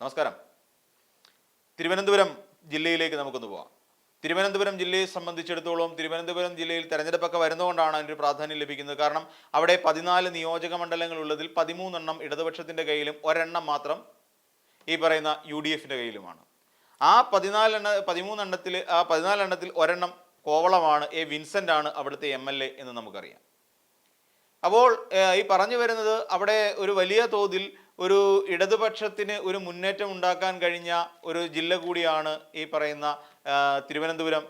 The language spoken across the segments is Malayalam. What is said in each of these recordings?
നമസ്കാരം. തിരുവനന്തപുരം ജില്ലയിലേക്ക് നമുക്കൊന്ന് പോവാം. തിരുവനന്തപുരം ജില്ലയെ സംബന്ധിച്ചിടത്തോളം തിരുവനന്തപുരം ജില്ലയിൽ തെരഞ്ഞെടുപ്പൊക്കെ വരുന്നതുകൊണ്ടാണ് അതിന്റെ പ്രാധാന്യം ലഭിക്കുന്നത്. കാരണം അവിടെ പതിനാല് നിയോജക മണ്ഡലങ്ങൾ ഉള്ളതിൽ പതിമൂന്നെണ്ണം ഇടതുപക്ഷത്തിന്റെ കയ്യിലും ഒരെണ്ണം മാത്രം ഈ പറയുന്ന യു ഡി എഫിന്റെ കയ്യിലുമാണ്. ആ പതിനാലെണ്ണ പതിമൂന്നെണ്ണത്തിൽ ആ പതിനാലെണ്ണത്തിൽ ഒരെണ്ണം കോവളമാണ്. എ വിൻസെന്റ് ആണ് അവിടുത്തെ എം എൽ എ എന്ന് നമുക്കറിയാം. അപ്പോൾ ഈ പറഞ്ഞു വരുന്നത് അവിടെ ഒരു വലിയ തോതിൽ ഒരു ഇടതുപക്ഷത്തിന് ഒരു മുന്നേറ്റം ഉണ്ടാക്കാൻ കഴിഞ്ഞ ഒരു ജില്ല കൂടിയാണ് ഈ പറയുന്ന തിരുവനന്തപുരം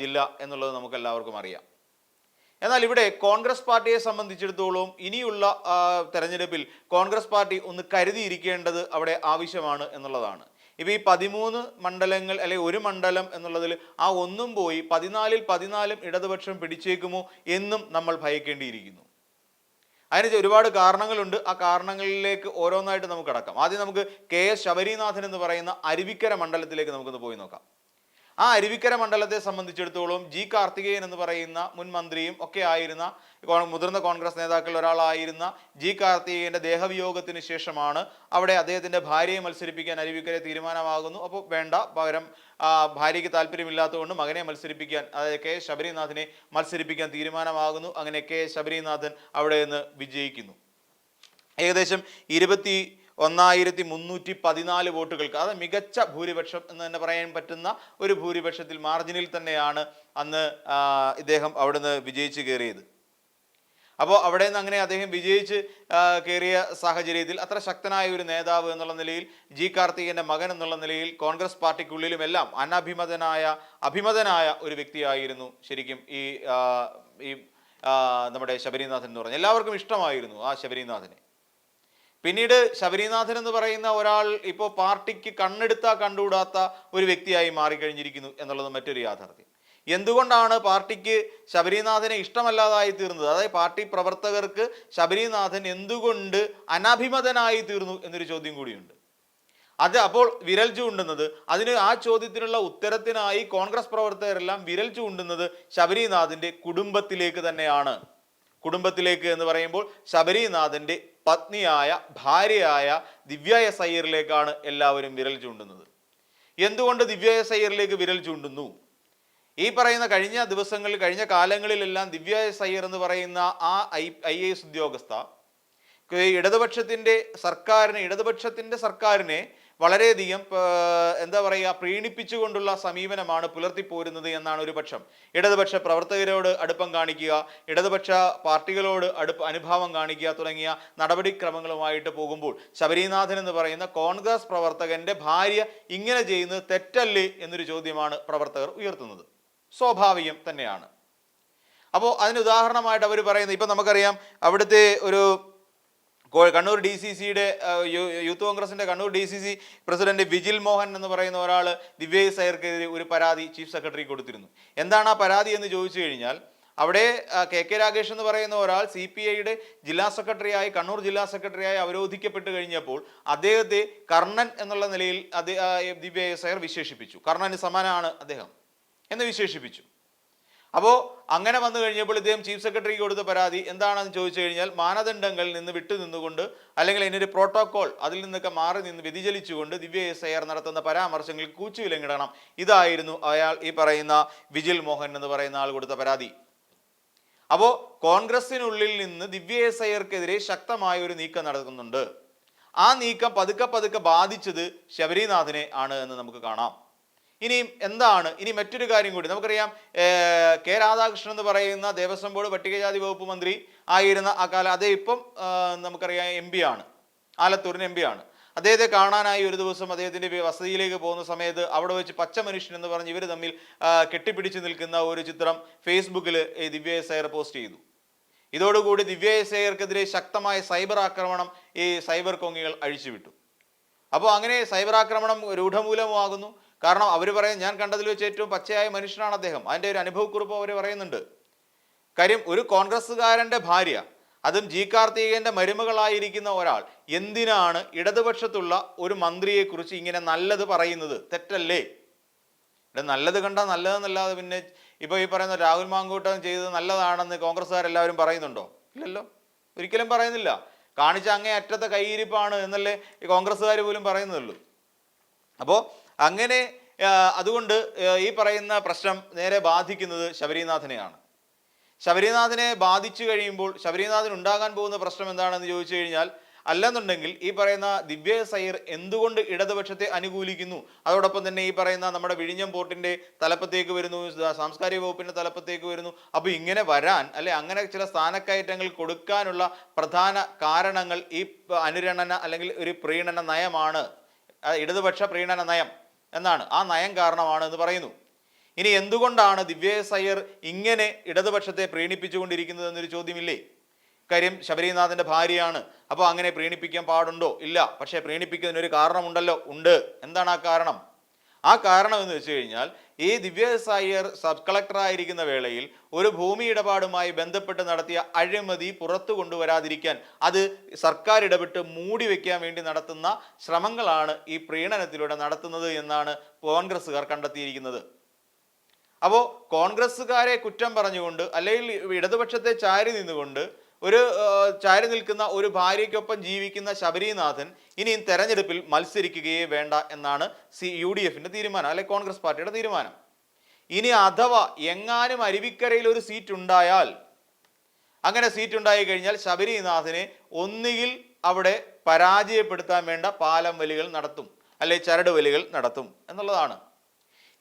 ജില്ല എന്നുള്ളത് നമുക്ക് എല്ലാവർക്കും അറിയാം. എന്നാൽ ഇവിടെ കോൺഗ്രസ് പാർട്ടിയെ സംബന്ധിച്ചിടത്തോളം ഇനിയുള്ള തെരഞ്ഞെടുപ്പിൽ കോൺഗ്രസ് പാർട്ടി ഒന്ന് കരുതിയിരിക്കേണ്ടത് അവിടെ ആവശ്യമാണ് എന്നുള്ളതാണ്. ഇപ്പം ഈ പതിമൂന്ന് മണ്ഡലങ്ങൾ അല്ലെങ്കിൽ ഒരു മണ്ഡലം എന്നുള്ളതിൽ ആ ഒന്നും പോയി പതിനാലിൽ പതിനാലും ഇടതുപക്ഷം പിടിച്ചേക്കുമോ എന്നും നമ്മൾ ഭയക്കേണ്ടിയിരിക്കുന്നു. അതിന് ഒരുപാട് കാരണങ്ങളുണ്ട്. ആ കാരണങ്ങളിലേക്ക് ഓരോന്നായിട്ട് നമുക്ക് കടക്കാം. ആദ്യം നമുക്ക് കെ എസ് ശബരിനാഥൻ എന്ന് പറയുന്ന അരുവിക്കര മണ്ഡലത്തിലേക്ക് നമുക്കൊന്ന് പോയി നോക്കാം. ആ അരുവിക്കര മണ്ഡലത്തെ സംബന്ധിച്ചിടത്തോളം ജി കാർത്തികേയൻ എന്ന് പറയുന്ന മുൻ മന്ത്രിയും ഒക്കെ ആയിരുന്ന മുതിർന്ന കോൺഗ്രസ് നേതാക്കളിൽ ഒരാളായിരുന്ന ജി കാർത്തികേയന്റെ ദേഹവിയോഗത്തിന് ശേഷമാണ് അവിടെ അദ്ദേഹത്തിന്റെ ഭാര്യയെ മത്സരിപ്പിക്കാൻ അരുവിക്കര തീരുമാനമാകുന്നു. അപ്പോൾ വേണ്ട പകരം ഭാര്യയ്ക്ക് താല്പര്യമില്ലാത്തതുകൊണ്ട് മകനെ മത്സരിപ്പിക്കാൻ അതായത് കെ ശബരിനാഥിനെ മത്സരിപ്പിക്കാൻ തീരുമാനമാകുന്നു. അങ്ങനെ കെ ശബരിനാഥൻ അവിടെ നിന്ന് വിജയിക്കുന്നു. ഏകദേശം ഇരുപത്തി ഒന്നായിരത്തി മുന്നൂറ്റി പതിനാല് വോട്ടുകൾക്ക്. അത് മികച്ച ഭൂരിപക്ഷം എന്ന് തന്നെ പറയാൻ പറ്റുന്ന ഒരു ഭൂരിപക്ഷത്തിൽ മാർജിനിൽ തന്നെയാണ് അന്ന് ഇദ്ദേഹം അവിടുന്ന് വിജയിച്ച് കയറിയത്. അപ്പോൾ അവിടെ നിന്ന് അങ്ങനെ അദ്ദേഹം വിജയിച്ച് കയറിയ സാഹചര്യത്തിൽ അത്ര ശക്തനായ ഒരു നേതാവ് എന്നുള്ള നിലയിൽ ജി കാർത്തികന്റെ മകൻ എന്നുള്ള നിലയിൽ കോൺഗ്രസ് പാർട്ടിക്കുള്ളിലും എല്ലാം അനഭിമതനായ അഭിമതനായ ഒരു വ്യക്തിയായിരുന്നു ശരിക്കും ഈ ഈ നമ്മുടെ ശബരിനാഥൻ എന്ന് പറഞ്ഞു. എല്ലാവർക്കും ഇഷ്ടമായിരുന്നു ആ ശബരിനാഥനെ. പിന്നീട് ശബരിനാഥൻ എന്ന് പറയുന്ന ഒരാൾ ഇപ്പോൾ പാർട്ടിക്ക് കണ്ണെടുത്താ കണ്ടുകൂടാത്ത ഒരു വ്യക്തിയായി മാറിക്കഴിഞ്ഞിരിക്കുന്നു എന്നുള്ളത് മറ്റൊരു യാഥാർത്ഥ്യം. എന്തുകൊണ്ടാണ് പാർട്ടിക്ക് ശബരിനാഥനെ ഇഷ്ടമല്ലാതായി തീർന്നത്? അതായത് പാർട്ടി പ്രവർത്തകർക്ക് ശബരിനാഥൻ എന്തുകൊണ്ട് അനഭിമതനായി തീർന്നു എന്നൊരു ചോദ്യം കൂടിയുണ്ട്. അത് അപ്പോൾ വിരൽ ചൂണ്ടുന്നത് അതിന് ആ ചോദ്യത്തിനുള്ള ഉത്തരത്തിനായി കോൺഗ്രസ് പ്രവർത്തകരെല്ലാം വിരൽ ചൂണ്ടുന്നത് ശബരിനാഥിന്റെ കുടുംബത്തിലേക്ക് തന്നെയാണ്. കുടുംബത്തിലേക്ക് എന്ന് പറയുമ്പോൾ ശബരിനാഥന്റെ പത്നിയായ ഭാര്യയായ ദിവ്യ എസ് അയ്യറിലേക്കാണ് എല്ലാവരും വിരൽ ചൂണ്ടുന്നത്. എന്തുകൊണ്ട് ദിവ്യ എസ് അയ്യറിലേക്ക് വിരൽ ചൂണ്ടുന്നു? ഈ പറയുന്ന കഴിഞ്ഞ ദിവസങ്ങളിൽ കഴിഞ്ഞ കാലങ്ങളിലെല്ലാം ദിവ്യ എസ് അയ്യർ എന്ന് പറയുന്ന ആ ഐ ഐ എസ് ഉദ്യോഗസ്ഥ ഇടതുപക്ഷത്തിന്റെ സർക്കാരിനെ ഇടതുപക്ഷത്തിന്റെ സർക്കാരിനെ വളരെയധികം എന്താ പറയുക പ്രീണിപ്പിച്ചുകൊണ്ടുള്ള സമീപനമാണ് പുലർത്തിപ്പോരുന്നത് എന്നാണ് ഒരു പക്ഷം. ഇടതുപക്ഷ പ്രവർത്തകരോട് അടുപ്പം കാണിക്കുക ഇടതുപക്ഷ പാർട്ടികളോട് അടുപ്പ് അനുഭാവം കാണിക്കുക തുടങ്ങിയ നടപടിക്രമങ്ങളുമായിട്ട് പോകുമ്പോൾ ശബരിനാഥൻ എന്ന് പറയുന്ന കോൺഗ്രസ് പ്രവർത്തകന്റെ ഭാര്യ ഇങ്ങനെ ചെയ്യുന്നത് തെറ്റല്ലേ എന്നൊരു ചോദ്യമാണ് പ്രവർത്തകർ ഉയർത്തുന്നത്. സ്വാഭാവികം തന്നെയാണ്. അപ്പോൾ അതിന് ഉദാഹരണമായിട്ട് അവർ പറയുന്നത് ഇപ്പം നമുക്കറിയാം അവിടുത്തെ ഒരു കണ്ണൂർ ഡി സി സിയുടെ യൂത്ത് കോൺഗ്രസിന്റെ Kannur D C C president Vijil Mohan എന്ന് പറയുന്ന ഒരാൾ ദിവ്യ സയർക്കെതിരെ ഒരു പരാതി ചീഫ് സെക്രട്ടറി കൊടുത്തിരുന്നു. എന്താണ് ആ പരാതി എന്ന് ചോദിച്ചു കഴിഞ്ഞാൽ അവിടെ കെ കെ രാഗേഷ് എന്ന് പറയുന്ന ഒരാൾ സി പി ഐയുടെ ജില്ലാ സെക്രട്ടറിയായി കണ്ണൂർ ജില്ലാ സെക്രട്ടറിയായി അവരോധിക്കപ്പെട്ട് കഴിഞ്ഞപ്പോൾ അദ്ദേഹത്തെ കർണൻ എന്നുള്ള നിലയിൽ ദിവ്യ സയർ വിശേഷിപ്പിച്ചു. കർണന് സമാനമാണ് അദ്ദേഹം എന്ന് വിശേഷിപ്പിച്ചു. അപ്പോൾ അങ്ങനെ വന്നു കഴിഞ്ഞപ്പോൾ ഇദ്ദേഹം ചീഫ് സെക്രട്ടറിക്ക് കൊടുത്ത പരാതി എന്താണെന്ന് ചോദിച്ചു കഴിഞ്ഞാൽ മാനദണ്ഡങ്ങളിൽ നിന്ന് വിട്ടു നിന്നുകൊണ്ട് അല്ലെങ്കിൽ അതിനൊരു പ്രോട്ടോകോൾ അതിൽ നിന്നൊക്കെ മാറി നിന്ന് വ്യതിചലിച്ചുകൊണ്ട് ദിവ്യ എസ് ഐ ആർ നടത്തുന്ന പരാമർശങ്ങളിൽ കൂച്ചുവിലങ്ങിടണം. ഇതായിരുന്നു അയാൾ ഈ പറയുന്ന വിജിൽ മോഹൻ എന്ന് പറയുന്ന ആൾ കൊടുത്ത പരാതി. അപ്പോൾ കോൺഗ്രസിനുള്ളിൽ നിന്ന് ദിവ്യ എസ് ഐയർക്കെതിരെ ശക്തമായ ഒരു നീക്കം നടക്കുന്നുണ്ട്. ആ നീക്കം പതുക്കെ പതുക്കെ ബാധിച്ചത് ശബരിനാഥിനെ ആണ് എന്ന് നമുക്ക് കാണാം. ഇനിയും എന്താണ്? ഇനി മറ്റൊരു കാര്യം കൂടി. നമുക്കറിയാം കെ രാധാകൃഷ്ണൻ എന്ന് പറയുന്ന ദേവസ്വം ബോർഡ് പട്ടികജാതി വകുപ്പ് മന്ത്രി ആയിരുന്ന ആ കാലം അതേ ഇപ്പം നമുക്കറിയാം എം പി ആണ്. ആലത്തൂരിന് എം പി ആണ്. അദ്ദേഹത്തെ കാണാനായി ഒരു ദിവസം അദ്ദേഹത്തിന്റെ വസതിയിലേക്ക് പോകുന്ന സമയത്ത് അവിടെ വെച്ച് പച്ച മനുഷ്യൻ എന്ന് പറഞ്ഞ് ഇവർ തമ്മിൽ കെട്ടിപ്പിടിച്ച് നിൽക്കുന്ന ഒരു ചിത്രം ഫേസ്ബുക്കിൽ ദിവ്യ എസ് പോസ്റ്റ് ചെയ്തു. ഇതോടുകൂടി ദിവ്യ എസ് ശക്തമായ സൈബർ ആക്രമണം ഈ സൈബർ കൊങ്ങികൾ അഴിച്ചുവിട്ടു. അപ്പോൾ അങ്ങനെ സൈബർ ആക്രമണം രൂഢമൂലമാകുന്നു. കാരണം അവർ പറയും ഞാൻ കണ്ടതിൽ വെച്ച് ഏറ്റവും പച്ചയായ മനുഷ്യനാണ് അദ്ദേഹം. അതിന്റെ ഒരു അനുഭവക്കുറിപ്പ് അവർ പറയുന്നുണ്ട്. കാര്യം ഒരു കോൺഗ്രസ്സുകാരന്റെ ഭാര്യ അതും ജി കാർത്തികേയന്റെ മരുമകളായിരിക്കുന്ന ഒരാൾ എന്തിനാണ് ഇടതുപക്ഷത്തുള്ള ഒരു മന്ത്രിയെക്കുറിച്ച് ഇങ്ങനെ നല്ലത് പറയുന്നത്? തെറ്റല്ലേ? ഇവിടെ നല്ലത് കണ്ടാൽ നല്ലതെന്നല്ലാതെ പിന്നെ ഇപ്പൊ ഈ പറയുന്ന രാഹുൽ മാങ്കൂട്ടം ചെയ്തത് നല്ലതാണെന്ന് കോൺഗ്രസ്സുകാരെല്ലാവരും പറയുന്നുണ്ടോ? ഇല്ലല്ലോ. ഒരിക്കലും പറയുന്നില്ല. കാണിച്ച അങ്ങേ അറ്റത്തെ കൈയിരിപ്പാണ് എന്നല്ലേ ഈ കോൺഗ്രസ്സുകാർ പോലും പറയുന്നുള്ളൂ അപ്പോൾ അങ്ങനെ അതുകൊണ്ട് ഈ പറയുന്ന പ്രശ്നം നേരെ ബാധിക്കുന്നത് ശബരിനാഥനെയാണ്. ശബരിനാഥനെ ബാധിച്ചു കഴിയുമ്പോൾ ശബരിനാഥൻ ഉണ്ടാകാൻ പോകുന്ന പ്രശ്നം എന്താണെന്ന് ചോദിച്ചു കഴിഞ്ഞാൽ അല്ലെന്നുണ്ടെങ്കിൽ ഈ പറയുന്ന ദിവ്യ സൈർ എന്തുകൊണ്ട് ഇടതുപക്ഷത്തെ അനുകൂലിക്കുന്നു? അതോടൊപ്പം തന്നെ ഈ പറയുന്ന നമ്മുടെ വിഴിഞ്ഞം പോർട്ടിന്റെ തലപ്പത്തേക്ക് വരുന്നു സാംസ്കാരിക വകുപ്പിന്റെ തലപ്പത്തേക്ക് വരുന്നു. അപ്പോൾ ഇങ്ങനെ വരാൻ അല്ലെ അങ്ങനെ ചില സ്ഥാനക്കയറ്റങ്ങൾ കൊടുക്കാനുള്ള പ്രധാന കാരണങ്ങൾ ഈ അനുരണന അല്ലെങ്കിൽ ഒരു പ്രീണന നയമാണ്. ഇടതുപക്ഷ പ്രീണന നയം. എന്നാണ്. ആ നയം കാരണമാണ് എന്ന് പറയുന്നു. ഇനി എന്തുകൊണ്ടാണ് ദിവ്യസയ്യർ ഇങ്ങനെ ഇടതുപക്ഷത്തെ പ്രീണിപ്പിച്ചുകൊണ്ടിരിക്കുന്നത് എന്നൊരു ചോദ്യമില്ലേ? കാര്യം ശബരിനാഥന്റെ ഭാര്യയാണ്. അപ്പോൾ അങ്ങനെ പ്രീണിപ്പിക്കാൻ പാടുണ്ടോ? ഇല്ല. പക്ഷേ പ്രീണിപ്പിക്കുന്നതിനൊരു കാരണമുണ്ടല്ലോ. ഉണ്ട്. എന്താണ് ആ കാരണം? ആ കാരണം എന്ന് വെച്ച് കഴിഞ്ഞാൽ ഈ ദിവ്യസായർ സബ് കളക്ടറായിരിക്കുന്ന വേളയിൽ ഒരു ഭൂമി ഇടപാടുമായി ബന്ധപ്പെട്ട് നടത്തിയ അഴിമതി പുറത്തു കൊണ്ടുവരാതിരിക്കാൻ അത് സർക്കാർ ഇടപെട്ട് മൂടി വെക്കാൻ വേണ്ടി നടത്തുന്ന ശ്രമങ്ങളാണ് ഈ പ്രീണനത്തിലൂടെ നടത്തുന്നത് എന്നാണ് കോൺഗ്രസ്സുകാർ കണ്ടെത്തിയിരിക്കുന്നത്. അപ്പോൾ കോൺഗ്രസ്സുകാരെ കുറ്റം പറഞ്ഞുകൊണ്ട് അല്ലെങ്കിൽ ഇടതുപക്ഷത്തെ ചാരി നിന്നുകൊണ്ട് ഒരു ചാരി നിൽക്കുന്ന ഒരു ഭാര്യയ്ക്കൊപ്പം ജീവിക്കുന്ന ശബരിനാഥൻ ഇനിയും തെരഞ്ഞെടുപ്പിൽ മത്സരിക്കുകയേ വേണ്ട എന്നാണ് സി യു ഡി എഫിന്റെ തീരുമാനം അല്ലെ കോൺഗ്രസ് പാർട്ടിയുടെ തീരുമാനം. ഇനി അഥവാ എങ്ങാനും അരുവിക്കരയിൽ ഒരു സീറ്റ് ഉണ്ടായാൽ അങ്ങനെ സീറ്റ് ഉണ്ടായി കഴിഞ്ഞാൽ ശബരിനാഥനെ ഒന്നുകിൽ അവിടെ പരാജയപ്പെടുത്താൻ വേണ്ട പാലം വലികൾ നടത്തും അല്ലെ ചരട് വലികൾ നടത്തും എന്നുള്ളതാണ്.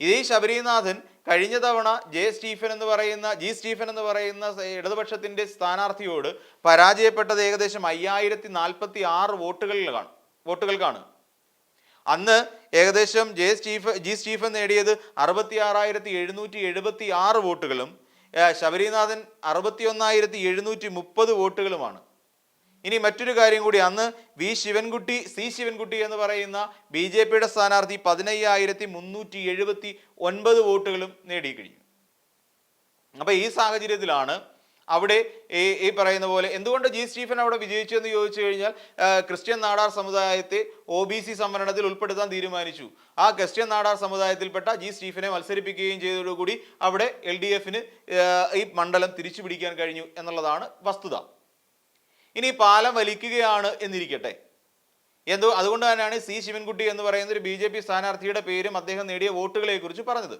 ഇതേ ശബരിനാഥൻ കഴിഞ്ഞ തവണ ജെ സ്റ്റീഫൻ എന്ന് പറയുന്ന ജി സ്റ്റീഫൻ എന്ന് പറയുന്ന ഇടതുപക്ഷത്തിന്റെ സ്ഥാനാർത്ഥിയോട് പരാജയപ്പെട്ടത് ഏകദേശം അയ്യായിരത്തി നാൽപ്പത്തി ആറ് വോട്ടുകളിലാണ് വോട്ടുകൾക്കാണ് അന്ന് ഏകദേശം ജെ സ്റ്റീഫൻ ജി സ്റ്റീഫൻ നേടിയത് അറുപത്തി ആറായിരത്തി എഴുന്നൂറ്റി എഴുപത്തി ആറ് വോട്ടുകളും ശബരിനാഥൻ അറുപത്തി ഒന്നായിരത്തി എഴുന്നൂറ്റി മുപ്പത് വോട്ടുകളുമാണ്. ഇനി മറ്റൊരു കാര്യം കൂടി. അന്ന് വി ശിവൻകുട്ടി സി ശിവൻകുട്ടി എന്ന് പറയുന്ന ബി ജെ പിയുടെ സ്ഥാനാർത്ഥി പതിനയ്യായിരത്തി മുന്നൂറ്റി എഴുപത്തി ഒൻപത് വോട്ടുകളും നേടിക്കഴിഞ്ഞു അപ്പൊ ഈ സാഹചര്യത്തിലാണ് അവിടെ ഈ ഈ പറയുന്ന പോലെ എന്തുകൊണ്ട് ജി സ്റ്റീഫൻ അവിടെ വിജയിച്ചു എന്ന് ചോദിച്ചു കഴിഞ്ഞാൽ ക്രിസ്ത്യൻ നാടാർ സമുദായത്തെ ഒ ബി സി സംവരണത്തിൽ ഉൾപ്പെടുത്താൻ തീരുമാനിച്ചു. ആ ക്രിസ്ത്യൻ നാടാർ സമുദായത്തിൽപ്പെട്ട ജി സ്റ്റീഫനെ മത്സരിപ്പിക്കുകയും ചെയ്തതോടുകൂടി അവിടെ എൽ ഡി എഫിന് ഈ മണ്ഡലം തിരിച്ചു പിടിക്കാൻ കഴിഞ്ഞു എന്നുള്ളതാണ് വസ്തുത. ഇനി പാലം വലിക്കുകയാണ് എന്നിരിക്കട്ടെ. എന്തോ അതുകൊണ്ട് തന്നെയാണ് സി ശിവൻകുട്ടി എന്ന് പറയുന്ന ഒരു ബി ജെ പി സ്ഥാനാർത്ഥിയുടെ പേരും അദ്ദേഹം നേടിയ വോട്ടുകളെ കുറിച്ച് പറഞ്ഞത്.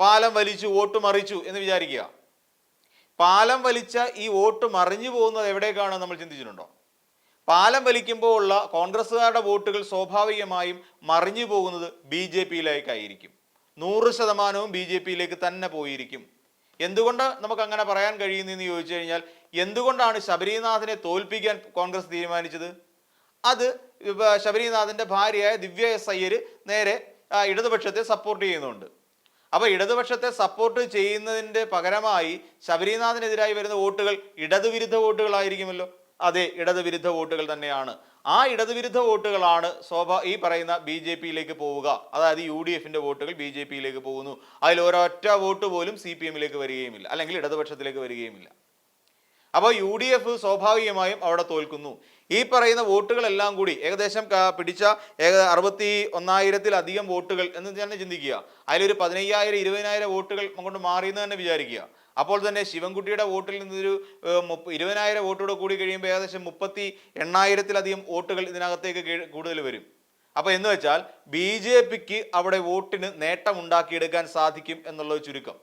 പാലം വലിച്ചു വോട്ട് മറിച്ചു എന്ന് വിചാരിക്കുക. പാലം വലിച്ച ഈ വോട്ട് മറിഞ്ഞു പോകുന്നത് എവിടേക്കാണ് നമ്മൾ ചിന്തിച്ചിട്ടുണ്ടോ? പാലം വലിക്കുമ്പോൾ ഉള്ള കോൺഗ്രസ്സുകാരുടെ വോട്ടുകൾ സ്വാഭാവികമായും മറിഞ്ഞു പോകുന്നത് ബി ജെ പിയിലേക്കായിരിക്കും. നൂറ് ശതമാനവും ബി ജെ പിയിലേക്ക് തന്നെ പോയിരിക്കും. എന്തുകൊണ്ട് നമുക്ക് അങ്ങനെ പറയാൻ കഴിയുന്നെന്ന് ചോദിച്ചു കഴിഞ്ഞാൽ എന്തുകൊണ്ടാണ് ശബരിനാഥിനെ തോൽപ്പിക്കാൻ കോൺഗ്രസ് തീരുമാനിച്ചത്? അത് ശബരിനാഥിന്റെ ഭാര്യയായ ദിവ്യ എസ് അയ്യർ നേരെ ഇടതുപക്ഷത്തെ സപ്പോർട്ട് ചെയ്യുന്നുണ്ട്. അപ്പോൾ ഇടതുപക്ഷത്തെ സപ്പോർട്ട് ചെയ്യുന്നതിന്റെ പകരമായി ശബരിനാഥിനെതിരായി വരുന്ന വോട്ടുകൾ ഇടതുവിരുദ്ധ വോട്ടുകളായിരിക്കുമല്ലോ. അതെ ഇടതുവിരുദ്ധ വോട്ടുകൾ തന്നെയാണ്. ആ ഇടതുവിരുദ്ധ വോട്ടുകളാണ് സ്വാഭാ ഈ പറയുന്ന ബി ജെ പിയിലേക്ക് പോവുക. അതായത് യു ഡി എഫിന്റെ വോട്ടുകൾ ബി ജെ പിയിലേക്ക് പോകുന്നു. അതിൽ ഒരൊറ്റ വോട്ട് പോലും സി പി എമ്മിലേക്ക് വരികയുമില്ല. അല്ലെങ്കിൽ ഇടതുപക്ഷത്തിലേക്ക് വരികയുമില്ല. അപ്പോൾ യു ഡി എഫ് സ്വാഭാവികമായും അവിടെ തോൽക്കുന്നു. ഈ പറയുന്ന വോട്ടുകളെല്ലാം കൂടി ഏകദേശം പിടിച്ച ഏക അറുപത്തി ഒന്നായിരത്തിലധികം വോട്ടുകൾ എന്ന് തന്നെ ചിന്തിക്കുക. അതിലൊരു പതിനയ്യായിരം ഇരുപതിനായിരം വോട്ടുകൾ അങ്ങോട്ട് മാറിയെന്ന് തന്നെ വിചാരിക്കുക. അപ്പോൾ തന്നെ ശിവൻകുട്ടിയുടെ വോട്ടിൽ നിന്നൊരു ഇരുപതിനായിരം വോട്ടോട് കൂടി കഴിയുമ്പോൾ ഏകദേശം മുപ്പത്തി എണ്ണായിരത്തിലധികം വോട്ടുകൾ ഇതിനകത്തേക്ക് കൂടുതൽ വരും. അപ്പോൾ എന്ന് വെച്ചാൽ ബി ജെ പിക്ക് അവിടെ വോട്ടിന് നേട്ടം ഉണ്ടാക്കിയെടുക്കാൻ സാധിക്കും എന്നുള്ളത് ചുരുക്കം.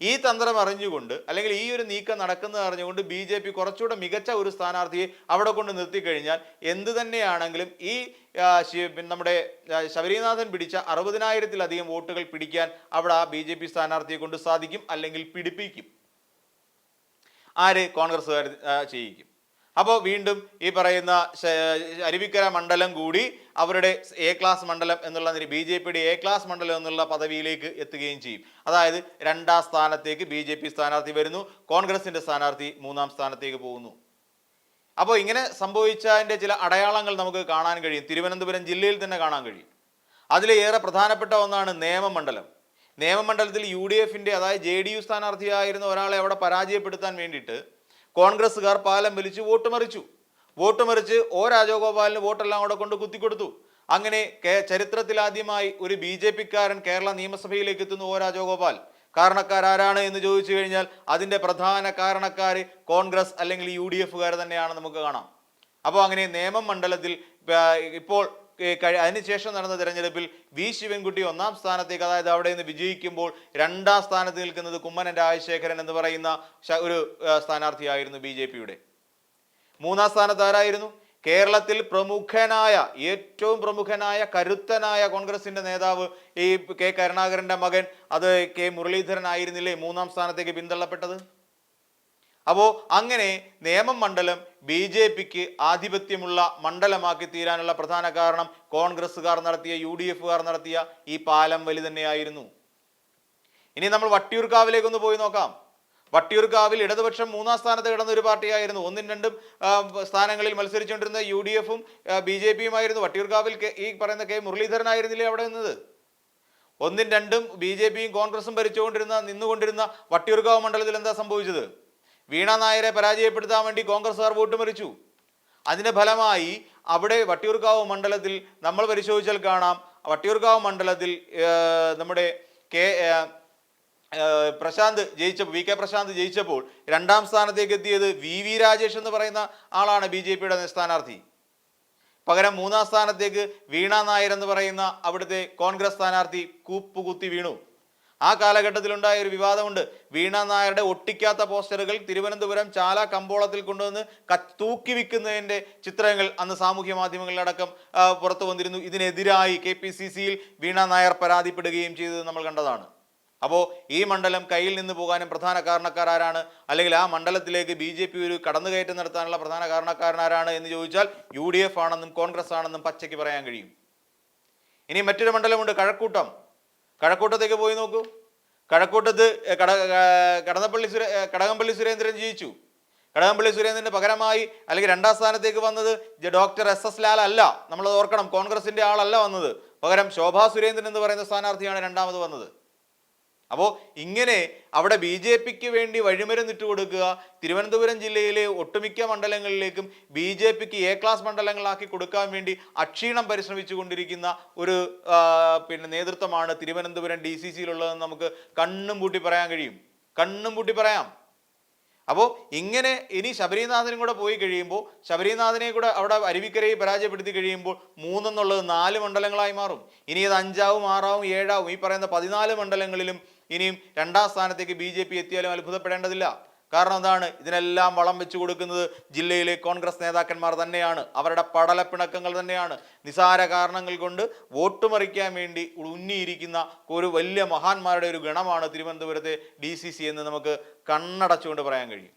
ഈ തന്ത്രം അറിഞ്ഞുകൊണ്ട് അല്ലെങ്കിൽ ഈ ഒരു നീക്കം നടക്കുന്നത് അറിഞ്ഞുകൊണ്ട് ബി ജെ പി കുറച്ചുകൂടെ മികച്ച ഒരു സ്ഥാനാർത്ഥിയെ അവിടെ കൊണ്ട് നിർത്തിക്കഴിഞ്ഞാൽ എന്ത് തന്നെയാണെങ്കിലും ഈ നമ്മുടെ ശബരിനാഥൻ പിടിച്ച അറുപതിനായിരത്തിലധികം വോട്ടുകൾ പിടിക്കാൻ അവിടെ ആ ബി ജെ പി സ്ഥാനാർത്ഥിയെ കൊണ്ട് സാധിക്കും അല്ലെങ്കിൽ പിടിപ്പിക്കും. ആര്? കോൺഗ്രസ്സുകാർ ചെയ്യിക്കും. അപ്പോൾ വീണ്ടും ഈ പറയുന്ന അരുവിക്കര മണ്ഡലം കൂടി അവരുടെ എ ക്ലാസ് മണ്ഡലം എന്നുള്ള ബി ജെ പിയുടെ എ ക്ലാസ് മണ്ഡലം എന്നുള്ള പദവിയിലേക്ക് എത്തുകയും ചെയ്യും. അതായത് രണ്ടാം സ്ഥാനത്തേക്ക് ബി ജെ പി സ്ഥാനാർത്ഥി വരുന്നു കോൺഗ്രസിന്റെ സ്ഥാനാർത്ഥി മൂന്നാം സ്ഥാനത്തേക്ക് പോകുന്നു. അപ്പോൾ ഇങ്ങനെ സംഭവിച്ചതിന്റെ ചില അടയാളങ്ങൾ നമുക്ക് കാണാൻ കഴിയും. തിരുവനന്തപുരം ജില്ലയിൽ തന്നെ കാണാൻ കഴിയും. അതിലേറെ പ്രധാനപ്പെട്ട ഒന്നാണ് നിയമമണ്ഡലം നിയമമണ്ഡലത്തിൽ യു ഡി എഫിന്റെ അതായത് ജെ ഡി യു സ്ഥാനാർത്ഥിയായിരുന്ന ഒരാളെ അവിടെ പരാജയപ്പെടുത്താൻ വേണ്ടിയിട്ട് കോൺഗ്രസ്സുകാർ പാലം വലിച്ചു വോട്ട് മറിച്ചു. വോട്ട് മറിച്ച് ഒ രാജഗോപാലിന് വോട്ടെല്ലാം അവിടെ കൊണ്ട് കുത്തിക്കൊടുത്തു. അങ്ങനെ ചരിത്രത്തിലാദ്യമായി ഒരു ബി ജെ പിക്കാരൻ കേരള നിയമസഭയിലേക്ക് എത്തുന്നു ഒ രാജഗോപാൽ. കാരണക്കാരാരാണ് എന്ന് ചോദിച്ചു കഴിഞ്ഞാൽ അതിന്റെ പ്രധാന കാരണക്കാർ കോൺഗ്രസ് അല്ലെങ്കിൽ യു ഡി എഫുകാർ തന്നെയാണ് നമുക്ക് കാണാം. അപ്പോൾ അങ്ങനെ നിയമം മണ്ഡലത്തിൽ ഇപ്പോൾ അതിനുശേഷം നടന്ന തിരഞ്ഞെടുപ്പിൽ വി. ശിവൻകുട്ടി ഒന്നാം സ്ഥാനത്തേക്ക് അതായത് അവിടെ നിന്ന് വിജയിക്കുമ്പോൾ രണ്ടാം സ്ഥാനത്ത് നിൽക്കുന്നത് കുമ്മനൻ രാജശേഖരൻ എന്ന് പറയുന്ന ഒരു സ്ഥാനാർത്ഥിയായിരുന്നു ബി ജെ പിയുടെ. മൂന്നാം സ്ഥാനത്ത് ആരായിരുന്നു? കേരളത്തിൽ പ്രമുഖനായ ഏറ്റവും പ്രമുഖനായ കരുത്തനായ കോൺഗ്രസിന്റെ നേതാവ് ഈ കെ കരുണാകരന്റെ മകൻ അത് കെ മുരളീധരൻ ആയിരുന്നില്ലേ മൂന്നാം സ്ഥാനത്തേക്ക് പിന്തള്ളപ്പെട്ടത്? അപ്പോൾ അങ്ങനെ നേമം മണ്ഡലം ബി ജെ പിക്ക് ആധിപത്യമുള്ള മണ്ഡലമാക്കി തീരാനുള്ള പ്രധാന കാരണം കോൺഗ്രസ്സുകാർ നടത്തിയ യു ഡി എഫുകാർ നടത്തിയ ഈ പാലം വലി തന്നെയായിരുന്നു. ഇനി നമ്മൾ വട്ടിയൂർക്കാവിലേക്ക് ഒന്ന് പോയി നോക്കാം. വട്ടിയൂർക്കാവിൽ ഇടതുപക്ഷം മൂന്നാം സ്ഥാനത്ത് കിടന്ന ഒരു പാർട്ടിയായിരുന്നു. ഒന്നും രണ്ടും സ്ഥാനങ്ങളിൽ മത്സരിച്ചുകൊണ്ടിരുന്ന യു ഡി എഫും ബി ജെ പിയുമായിരുന്നു. വട്ടിയൂർക്കാവിൽ ഈ പറയുന്ന കെ മുരളീധരനായിരുന്നില്ലേ അവിടെ നിന്നത്? ഒന്നും രണ്ടും ബി ജെ പിയും കോൺഗ്രസും ഭരിച്ചുകൊണ്ടിരുന്ന നിന്നുകൊണ്ടിരുന്ന വട്ടിയൂർക്കാവ് മണ്ഡലത്തിൽ എന്താ സംഭവിച്ചത്? വീണ നായരെ പരാജയപ്പെടുത്താൻ വേണ്ടി കോൺഗ്രസ്സുകാർ വോട്ട് മറിച്ചു അതിന്റെ ഫലമായി അവിടെ വട്ടിയൂർക്കാവ് മണ്ഡലത്തിൽ നമ്മൾ പരിശോധിച്ചാൽ കാണാം. വട്ടിയൂർക്കാവ് മണ്ഡലത്തിൽ നമ്മുടെ കെ പ്രശാന്ത് ജയിച്ചപ്പോൾ വി കെ പ്രശാന്ത് ജയിച്ചപ്പോൾ രണ്ടാം സ്ഥാനത്തേക്ക് എത്തിയത് വി വി രാജേഷ് എന്ന് പറയുന്ന ആളാണ് ബി ജെ പിയുടെ സ്ഥാനാർത്ഥി. പകരം മൂന്നാം സ്ഥാനത്തേക്ക് വീണ നായർ എന്ന് പറയുന്ന അവിടുത്തെ കോൺഗ്രസ് സ്ഥാനാർത്ഥി കൂപ്പുകുത്തി വീണു. ആ കാലഘട്ടത്തിലുണ്ടായ ഒരു വിവാദമുണ്ട്. വീണ നായരുടെ ഒട്ടിക്കാത്ത പോസ്റ്ററുകൾ തിരുവനന്തപുരം ചാല കമ്പോളത്തിൽ കൊണ്ടുവന്ന് തൂക്കി വിൽക്കുന്നതിന്റെ ചിത്രങ്ങൾ അന്ന് സാമൂഹ്യ മാധ്യമങ്ങളിലടക്കം പുറത്തു വന്നിരുന്നു. ഇതിനെതിരായി കെ പി സി സിയിൽ വീണ നായർ പരാതിപ്പെടുകയും ചെയ്തത് നമ്മൾ കണ്ടതാണ്. അപ്പോൾ ഈ മണ്ഡലം കയ്യിൽ നിന്ന് പോകാനും പ്രധാന കാരണക്കാരാരാണ്? അല്ലെങ്കിൽ ആ മണ്ഡലത്തിലേക്ക് ബി ജെ പി ഒരു കടന്നുകയറ്റം നടത്താനുള്ള പ്രധാന കാരണക്കാരനാരാണ് എന്ന് ചോദിച്ചാൽ യു ഡി എഫ് ആണെന്നും കോൺഗ്രസ് ആണെന്നും പച്ചയ്ക്ക് പറയാൻ കഴിയും. ഇനി മറ്റൊരു മണ്ഡലമുണ്ട് കഴക്കൂട്ടം. കഴക്കൂട്ടത്തേക്ക് പോയി നോക്കൂ. കഴക്കൂട്ടത്ത് കട കടന്നപ്പള്ളി സുരേ കടകംപള്ളി സുരേന്ദ്രൻ ജയിച്ചു കടകംപള്ളി സുരേന്ദ്രന്റെ പകരമായി അല്ലെങ്കിൽ രണ്ടാം സ്ഥാനത്തേക്ക് വന്നത് ഡോക്ടർ എസ് എസ് ലാൽ അല്ല. നമ്മൾ ഓർക്കണം കോൺഗ്രസിന്റെ ആളല്ല വന്നത്. പകരം ശോഭാ സുരേന്ദ്രൻ എന്ന് പറയുന്ന സ്ഥാനാർത്ഥിയാണ് രണ്ടാമത് വന്നത്. അപ്പോൾ ഇങ്ങനെ അവിടെ ബി ജെ പിക്ക് വേണ്ടി വഴിമരുന്നിട്ട് കൊടുക്കുക തിരുവനന്തപുരം ജില്ലയിലെ ഒട്ടുമിക്ക മണ്ഡലങ്ങളിലേക്കും ബി ജെ പിക്ക് എ ക്ലാസ് മണ്ഡലങ്ങളാക്കി കൊടുക്കാൻ വേണ്ടി അക്ഷീണം പരിശ്രമിച്ചു കൊണ്ടിരിക്കുന്ന ഒരു പിന്നെ നേതൃത്വമാണ് തിരുവനന്തപുരം ഡി സി സിയിലുള്ളതെന്ന് നമുക്ക് കണ്ണും പൂട്ടി പറയാൻ കഴിയും. കണ്ണും പൂട്ടി പറയാം. അപ്പോൾ ഇങ്ങനെ ഇനി ശബരിനാഥനും കൂടെ പോയി കഴിയുമ്പോൾ ശബരിനാഥനെ കൂടെ അവിടെ അരുവിക്കരയെ പരാജയപ്പെടുത്തി കഴിയുമ്പോൾ മൂന്നെന്നുള്ളത് നാല് മണ്ഡലങ്ങളായി മാറും. ഇനി ഇത് അഞ്ചാവും ആറാവും ഏഴാവും ഈ പറയുന്ന പതിനാല് മണ്ഡലങ്ങളിലും ഇനിയും രണ്ടാം സ്ഥാനത്തേക്ക് ബി ജെ പി എത്തിയാലും അത്ഭുതപ്പെടേണ്ടതില്ല കാരണം എന്താണ്? ഇതിനെല്ലാം വളം വെച്ചു കൊടുക്കുന്നത് ജില്ലയിലെ കോൺഗ്രസ് നേതാക്കന്മാർ തന്നെയാണ്. അവരുടെ പടലപ്പിണക്കങ്ങൾ തന്നെയാണ്. നിസാര കാരണങ്ങൾ കൊണ്ട് വോട്ട് മറിക്കാൻ വേണ്ടി ഉന്നിയിരിക്കുന്ന ഒരു വലിയ മഹാന്മാരുടെ ഒരു ഗണമാണ് തിരുവനന്തപുരത്തെ ഡി സി സി എന്ന് നമുക്ക് കണ്ണടച്ചുകൊണ്ട് പറയാൻ കഴിയും.